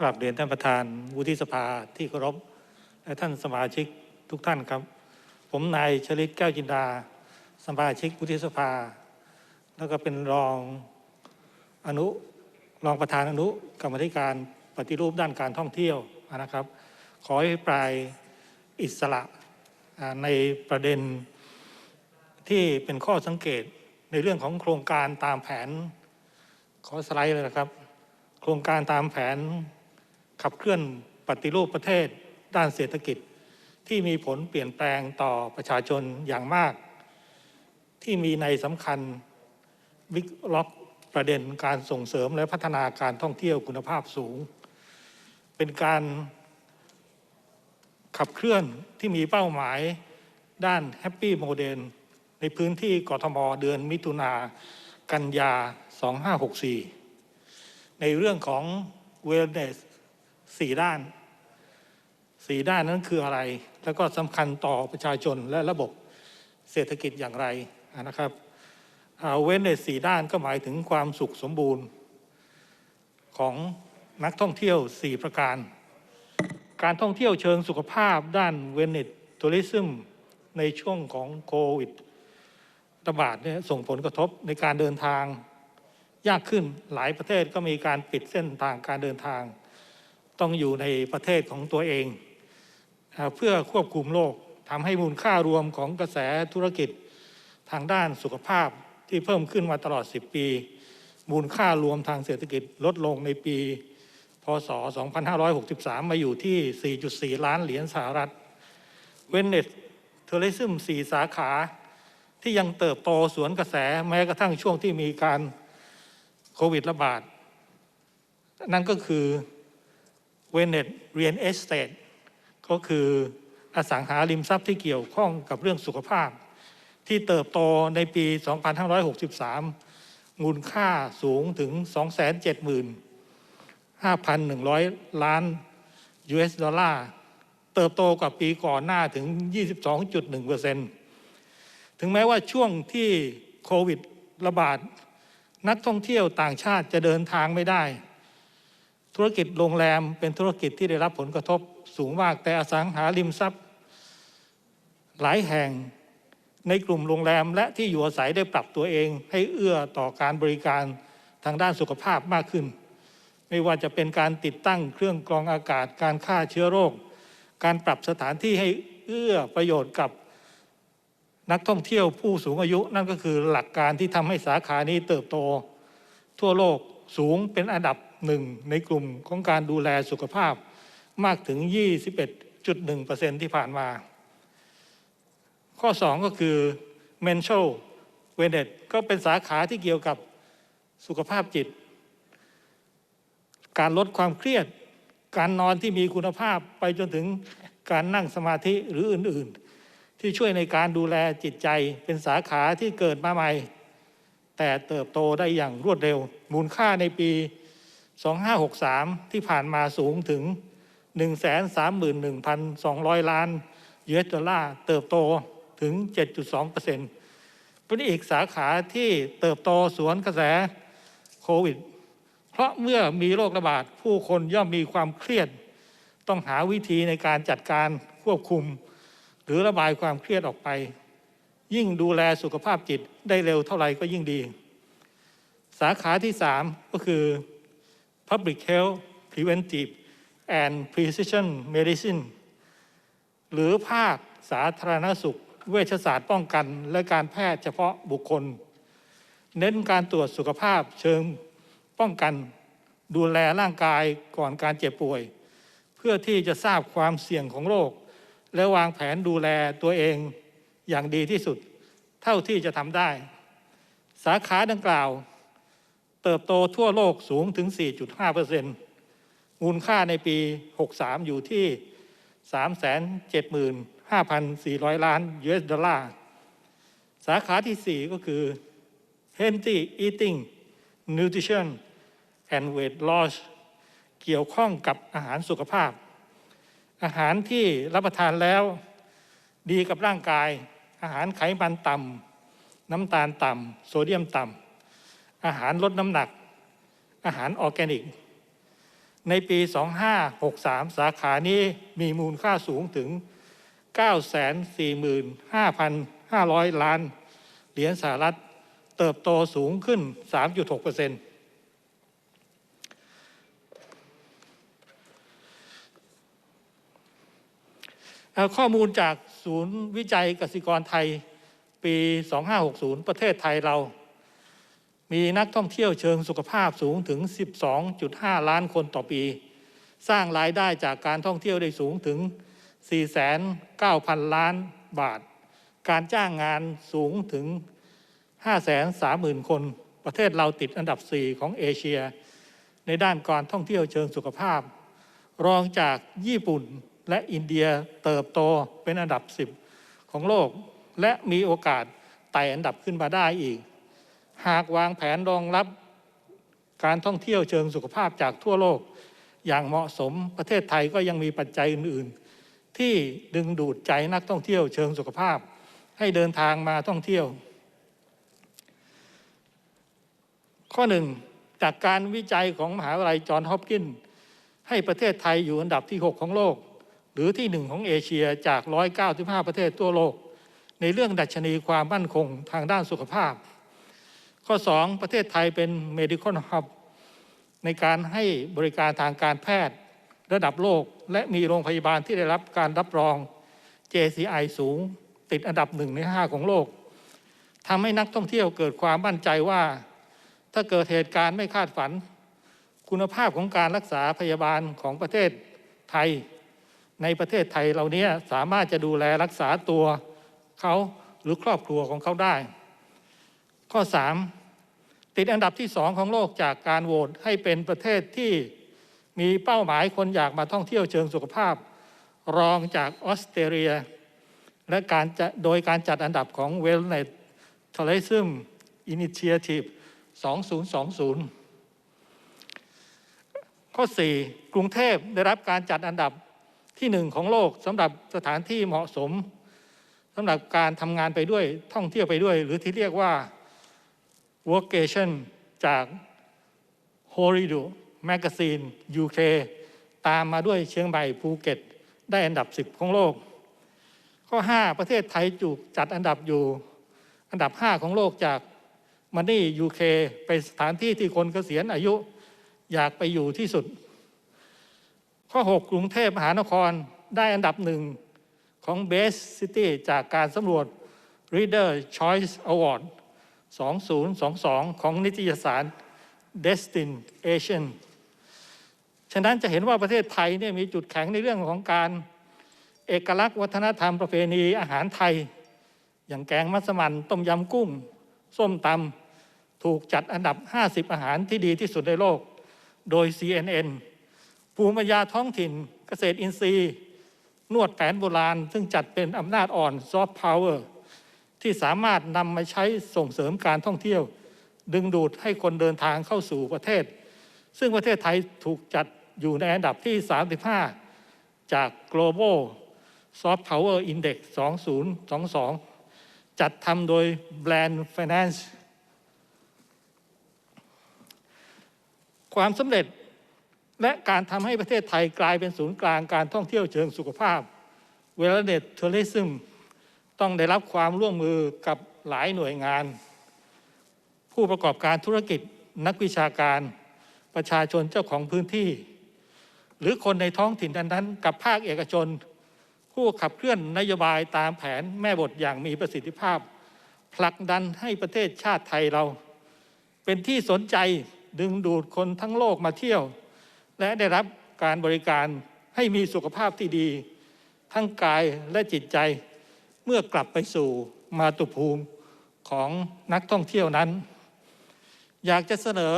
กราบเรียนท่านประธานวุฒิสภาที่เคารพและท่านสมาชิกทุกท่านครับ ผมนายชลิตแก้วจินดา สมาชิกวุฒิสภา แล้วก็เป็นรองอนุรองประธานอนุกรรมธิการปฏิรูปด้านการท่องเที่ยวนะครับ ขอให้ปลายอิสระในประเด็นที่เป็นข้อสังเกตในเรื่องของโครงการตามแผนขอสไลด์เลยนะครับ โครงการตามแผน ขับเคลื่อนปฏิรูปประเทศด้านเศรษฐกิจ ที่มีผลเปลี่ยนแปลงต่อประชาชนอย่างมาก ที่มีในสำคัญวิกล็อกประเด็นการส่งเสริมและพัฒนาการท่องเที่ยวคุณภาพสูง เป็นการขับเคลื่อนที่มีเป้าหมายด้านแฮปปี้โมเดลในพื้นที่กทมเดือนมิถุนากันยา 2564 ในเรื่องของ wellness สี่ด้านสี่ด้านนั้นคืออะไร แล้วก็สำคัญต่อประชาชนและระบบเศรษฐกิจอย่างไรนะครับเว้นในสี่ด้านก็หมายถึงความสุขสมบูรณ์ ของนักท่องเที่ยวสี่ประการ การท่องเที่ยวเชิงสุขภาพด้านเวนิตทัวริซึมในช่วงของโควิดระบาดเนี่ยส่งผลกระทบในการเดินทางยากขึ้นหลายประเทศก็มีการปิดเส้นทางการเดินทาง ต้องอยู่ในประเทศของตัวเอง เพื่อควบคุมโรคทำให้มูลค่ารวมของกระแสธุรกิจทางด้านสุขภาพที่เพิ่มขึ้นมาตลอด 10 ปี มูลค่ารวมทางเศรษฐกิจลดลงในปี พศ 2563 มาอยู่ที่ 4.4 ล้านเหรียญสหรัฐเวนเนตเทอริซึม4สาขาที่ยังเติบโตสวนกระแสแม้กระทั่งช่วงที่มีการโควิดระบาด นั่นก็คือ เวเนตเรียนเอสเตทก็คืออสังหาริมทรัพย์ที่เกี่ยวข้องกับเรื่องสุขภาพ ที่เติบโตในปี 2563 มูลค่าสูงถึง 275,100 ล้าน US ดอลลาร์ เติบโตกว่าปีก่อนหน้าถึง 22.1%ถึงแม้ว่าช่วงที่โควิดระบาด นักท่องเที่ยวต่างชาติจะเดินทางไม่ได้ ธุรกิจโรงแรมเป็นธุรกิจที่ได้รับผลกระทบสูงมาก แต่อสังหาริมทรัพย์ หลายแห่งในกลุ่มโรงแรม และที่อยู่อาศัยได้ปรับตัวเอง ให้เอื้อต่อการบริการทางด้านสุขภาพมากขึ้น ไม่ว่าจะเป็นการติดตั้งเครื่องกรองอากาศ การฆ่าเชื้อโรค การปรับสถานที่ให้เอื้อประโยชน์กับนักท่องเที่ยวผู้สูงอายุ นั่นก็คือหลักการที่ทำให้สาขานี้เติบโต ทั่วโลกสูงเป็นอันดับ หนึ่งในกลุ่มของการดูแลสุขภาพมากถึง 21.1%ที่ผ่านมา ข้อ 2 ก็คือ mental wellness ก็เป็นสาขาที่เกี่ยวกับสุขภาพจิต การลดความเครียด การนอนที่มีคุณภาพไปจนถึงการนั่งสมาธิหรืออื่น ๆ ที่ช่วยในการดูแลจิตใจเป็นสาขาที่เกิดมาใหม่ แต่เติบโตได้อย่างรวดเร็ว มูลค่าในปี 2563 ที่ผ่านมาสูงถึง 131,200 ล้าน US ดอลลาร์เติบโตถึง 7.2%เป็นอีกสาขาที่เติบโตสวนกระแสโควิด เพราะเมื่อมีโรคระบาดผู้คนย่อมมีความเครียด ต้องหาวิธีในการจัดการควบคุม หรือระบายความเครียดออกไป ยิ่งดูแลสุขภาพจิตได้เร็วเท่าไหร่ก็ยิ่งดี สาขาที่ 3 ก็คือ Public Health Preventive and Precision Medicine หรือภาคสาธารณสุข เวชศาสตร์ป้องกัน และการแพทย์เฉพาะบุคคล เน้นการตรวจสุขภาพเชิงป้องกัน ดูแลร่างกายก่อนการเจ็บป่วย เพื่อที่จะทราบความเสี่ยงของโรค และวางแผนดูแลตัวเองอย่างดีที่สุด เท่าที่จะทำได้ สาขาดังกล่าว เติบโตทั่วโลกสูงถึง 4.5%มูลค่าในปี 63 อยู่ที่ 375,400 ล้าน US ดอลลาร์ สาขาที่ 4 ก็คือ Healthy Eating Nutrition and Weight Loss เกี่ยวข้องกับอาหารสุขภาพ อาหารที่รับประทานแล้ว ดีกับร่างกาย อาหารไขมันต่ำน้ำตาลต่ำโซเดียมต่ำ อาหารลดน้ำหนัก อาหารออร์แกนิก ในปี 2563 สาขานี้มีมูลค่าสูงถึง 945,500 ล้าน เหรียญสหรัฐเติบโตสูงขึ้น 3.6%เปอร์เซ็นต์เอ่อข้อมูลจากศูนย์วิจัยกสิกรไทยปี 2560 ประเทศไทยเรา มีนักท่องเที่ยวเชิงสุขภาพสูงถึง 12.5 ล้านคนต่อปี สร้างรายได้จากการท่องเที่ยวได้สูงถึง 4,900 ล้านบาท การจ้างงานสูงถึง 530,000 คน ประเทศเราติดอันดับ 4 ของเอเชีย ในด้านการท่องเที่ยวเชิงสุขภาพ รองจากญี่ปุ่นและอินเดียเติบโตเป็นอันดับ 10 ของโลก และมีโอกาสไต่อันดับขึ้นมาได้อีก หากวางแผนรองรับการท่องเที่ยวเชิงสุขภาพจากทั่วโลก อย่างเหมาะสมประเทศไทยก็ยังมีปัจจัยอื่น ๆ ที่ดึงดูดใจนักท่องเที่ยวเชิงสุขภาพ ให้เดินทางมาท่องเที่ยว ข้อหนึ่งจากการวิจัยของมหาวิทยาลัยจอห์นฮอปกินส์ให้ประเทศไทยอยู่อันดับที่ 6 ของโลก หรือที่หนึ่งของเอเชียจาก 195 ประเทศทั่วโลก ในเรื่องดัชนีความมั่นคงทางด้านสุขภาพ ข้อ 2 ประเทศไทยเป็น medical hub ในการให้บริการทางการแพทย์ระดับโลก และมีโรงพยาบาลที่ได้รับการรับรอง JCI สูง ติดอันดับหนึ่งใน 5 ของโลกทำให้นักท่องเที่ยวเกิดความมั่นใจว่า ถ้าเกิดเหตุการณ์ไม่คาดฝัน คุณภาพของการรักษาพยาบาลของประเทศไทย ในประเทศไทยเหล่านี้สามารถจะดูแลรักษาตัวเขาหรือครอบครัวของเขาได้ ข้อ 3 ติดอันดับที่สองของโลกจากการโหวตให้เป็นประเทศที่มีเป้าหมายคนอยากมาท่องเที่ยวเชิงสุขภาพ รองจากออสเตรเลีย และการจะโดยการจัดอันดับของ Wellness Tourism Initiative 2020 ข้อ 4 กรุงเทพได้รับการจัดอันดับที่หนึ่งของโลกสำหรับสถานที่เหมาะสมสำหรับการทำงานไปด้วยท่องเที่ยวไปด้วย หรือที่เรียกว่า Workation จาก h o r i d o Magazine UK ตามมาด้วยเชียงใหม่ภูเก็ต ได้อันดับ 10 ของโลก ข้อ 5 ประเทศไทยจุกจัดอันดับอยู่ อันดับ 5 ของโลกจากมันนี่ UK ไปสถานที่ที่คนเกษียณอายุอยากไปอยู่ที่สุด ข้อ 6 กรุงเทพมหานครได้อันดับหนึ่งของ Best City จากการสำรวจ Reader Choice Award 2022 ของนิตยสาร Destination ฉะนั้นจะเห็นว่าประเทศไทยเนี่ยมีจุดแข็งในเรื่องของการเอกลักษณ์วัฒนธรรมประเพณีอาหารไทย อย่างแกงมัสมั่นต้มยำกุ้ง ส้มตำถูกจัดอันดับ 50 อาหารที่ดีที่สุดในโลก โดย CNN ภูมิปัญญาท้องถิ่น เกษตรอินทรีย์ นวดแผนโบราณ ซึ่งจัดเป็นอำนาจอ่อนซอฟต์พาวเวอร์ ที่สามารถนำมาใช้ส่งเสริมการท่องเที่ยว ดึงดูดให้คนเดินทางเข้าสู่ประเทศ ซึ่งประเทศไทยถูกจัดอยู่ในอันดับที่ 35 จาก Global Soft Power Index 2022 จัดทำโดย Brand Finance ความสำเร็จและการทำให้ประเทศไทยกลายเป็นศูนย์กลางการท่องเที่ยวเชิงสุขภาพ Wellness Tourism ต้องได้รับความร่วมมือกับหลายหน่วยงาน ผู้ประกอบการธุรกิจนักวิชาการประชาชนเจ้าของพื้นที่ หรือคนในท้องถิ่นนั้นๆ กับภาคเอกชน ผู้ขับเคลื่อนนโยบายตามแผนแม่บทอย่างมีประสิทธิภาพ ผลักดันให้ประเทศชาติไทยเรา เป็นที่สนใจดึงดูดคนทั้งโลกมาเที่ยว และได้รับการบริการให้มีสุขภาพที่ดี ทั้งกายและจิตใจ เมื่อกลับไปสู่มาตุภูมิของนักท่องเที่ยวนั้น อยากจะเสนอ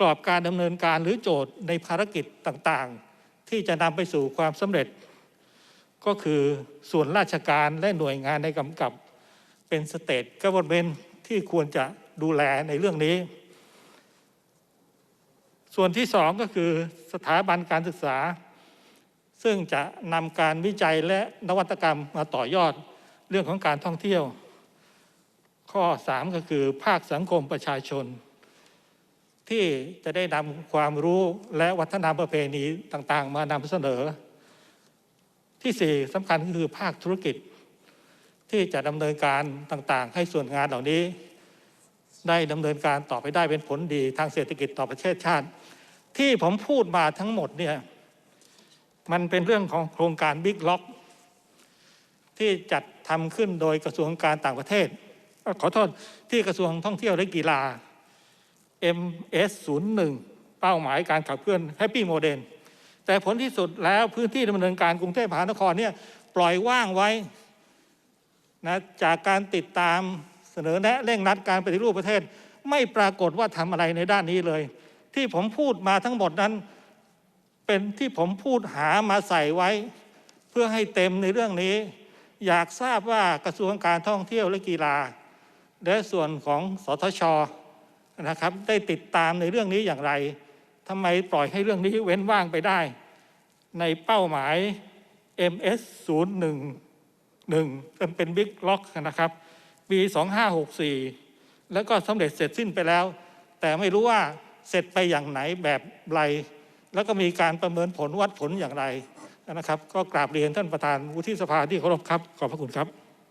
กรอบการดำเนินการหรือโจทย์ในภารกิจต่างๆ ที่จะนำไปสู่ความสำเร็จ ก็คือส่วนราชการและหน่วยงานในกำกับเป็นสเตทกั v เ r อร์เมนที่ควรจะดูแลในเรื่องนี้ ส่วนที่สองก็คือสถาบันการศึกษา ซึ่งจะนำการวิจัยและนวัตกรรมมาต่อยอดเรื่องของการท่องเที่ยว ข้อ 3 ก็คือภาคสังคมประชาชน ที่จะได้นำความรู้และวัฒนธรรมประเพณีต่างๆ มานำเสนอ ที่สี่สำคัญก็คือภาคธุรกิจ ที่จะดำเนินการต่างๆ ให้ส่วนงานเหล่านี้ ได้ดำเนินการต่อไปได้เป็นผลดีทางเศรษฐกิจต่อประเทศชาติ ที่ผมพูดมาทั้งหมดเนี่ย มันเป็นเรื่องของโครงการบิ๊กล็อกที่จัดทำขึ้นโดยกระทรวงการต่างประเทศ ขอโทษที่กระทรวงท่องเที่ยวและกีฬา MS 01 เป้าหมายการขับเคลื่อนแฮปปี้โมเดลแต่ผลที่สุดแล้วพื้นที่ดำเนินการกรุงเทพมหานครเนี่ยปล่อยว่างไว้นะจากการติดตามเสนอแนะเร่งรัดการปฏิรูปประเทศ ไม่ปรากฏว่าทำอะไรในด้านนี้เลย ที่ผมพูดมาทั้งหมดนั้น เป็นที่ผมพูดหามาใส่ไว้ เพื่อให้เต็มในเรื่องนี้ อยากทราบว่ากระทรวงการท่องเที่ยวและกีฬา และส่วนของสทชนะครับได้ติดตามในเรื่องนี้อย่างไรทำไมปล่อยให้เรื่องนี้เว้นว่างไปได้ ในเป้าหมาย MS 011เป็นบิ๊กล็อกนะครับปี 2564 แล้วก็สำเร็จเสร็จสิ้นไปแล้ว แต่ไม่รู้ว่าเสร็จไปอย่างไหนแบบไร แล้วก็มีการประเมินผลวัดผลอย่างไรนะครับ ก็กราบเรียนท่านประธานวุฒิสภาที่เคารพครับขอบพระคุณครับ